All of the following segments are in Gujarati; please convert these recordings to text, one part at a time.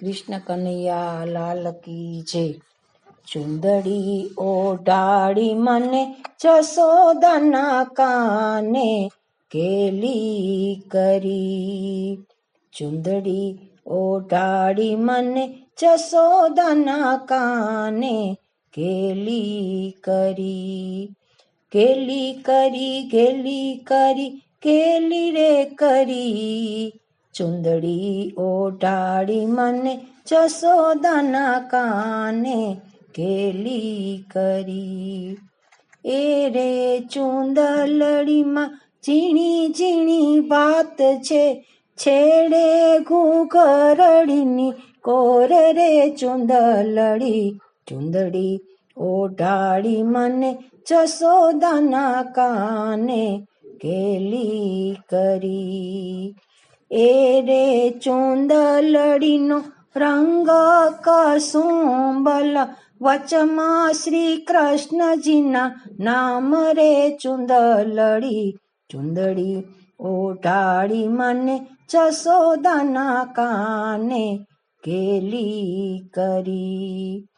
કૃષ્ણ કનૈયા લાલ કી જય. ચુંદડી ઓઢાડી મને જસોદાના કાને કેલી કરી. ચુંદડી ઓઢાડી મને જસોદાના કાને કેલી કરી. કેલી કરી કેલી કરી, કેલી રે કરી. ચુંદડી ઓઢાડી મને જસોદાના કાને કેલી કરી. એ રે ચુંદલડીમાં ઝીણી ઝીણી વાત છે, છેડે ઘૂઘરડીની કોર રે ચુંદલડી. ચુંદડી ઓઢાડી મને જસોદાના કાને કેલી કરી. એ રે ચુંદલડીનો રંગ કસુંબલ, વચમાં શ્રી કૃષ્ણજીના નામ રે ચુંદલડી. ચુંદડી ઓઢાડી મને જસોદાના કાને કેલી કરી.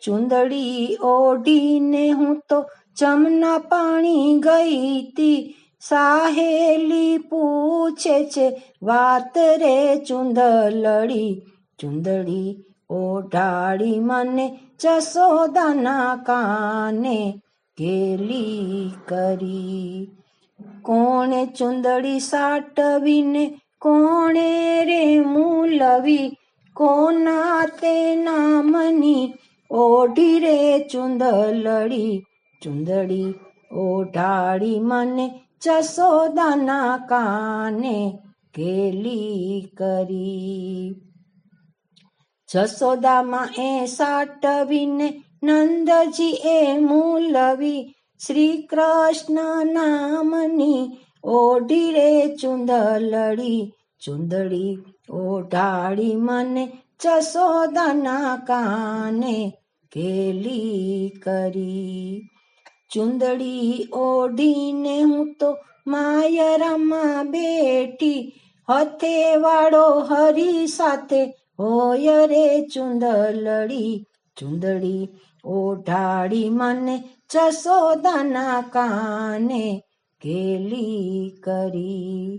ચુંદડી ઓઢીને હું તો જમના પાણી ગઈ તી. સાહેલી પૂછે છે, વાત રે ચુંદલડી, ચુંદડી ઓઢાડી મને જસોદાના કાને કેલી કરી. કોણે ચુંદડી સાટવીને, કોણે રે મૂલવી, કોના તે નામની ઓઢી રે ચુંદલડી, ચુંદડી ઓઢાડી મને જસોદાના કાને કેલી કરી. જસોદામાં એ સાટવીને નંદજી એ મૂલવી. શ્રી કૃષ્ણ નામની ઓઢી રે ચુંદલડી. ચુંદડી ઓઢાડી મને જસોદાના કાને કેલી કરી. ચુંદડી ઓઢીને હું તો માયરામાં બેઠી. હથે વાળો હરી સાથે હોય રે ચુંદલડી. ચુંદડી ઓઢાડી મને જસોદાના કાને કેલી કરી.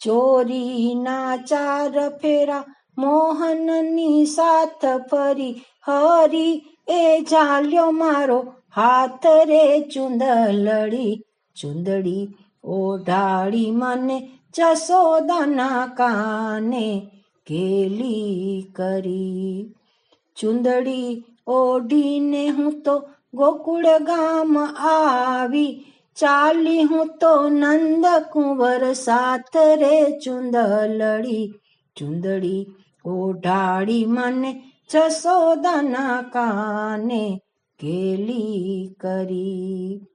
ચોરીના ચાર ફેરા મોહનની સાથ ફરી. હરી એ જાલ્યો મારો હાથ રે ચુંદલડી, ચુંદડી ઓઢાડી મને જસોદાના કાને કેલી કરી. ચુંદડી ઓઢીને હું તો ગોકુળ ગામ આવી, ચાલી હું તો નંદ કુંવર સાથ રે ચુંદલડી, ચુંદડી ઓઢાડી મને જસોદાના કાને કેલી કરી.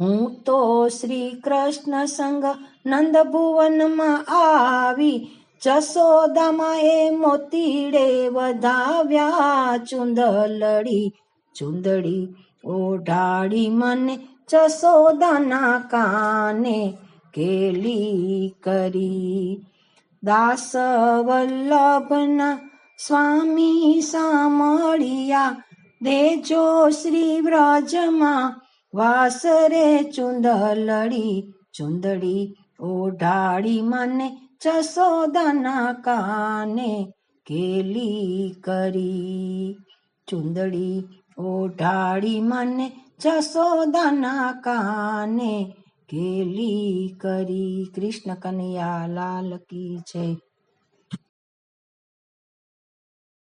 હું તો શ્રી કૃષ્ણ સંગ નંદ ભુવનમાં આવી જસોદામાં એ મોતીડે વધાવ્યા ચુંદલડી, ચુંદડી ઓઢાડી મને જસોદાના કાને કેલી કરી. દાસ વલ્લભના સ્વામી સામળિયા દેજો શ્રી વ્રજમાં વાસરે ચુંદલડી, ચુંદડી ઓઢાડી મને જસોદાના કાને કેલી કરી. ચુંદડી ઓઢાડી મને જસોદાના કાને કેલી કરી. કૃષ્ણ કનૈયા લાલ કી જય.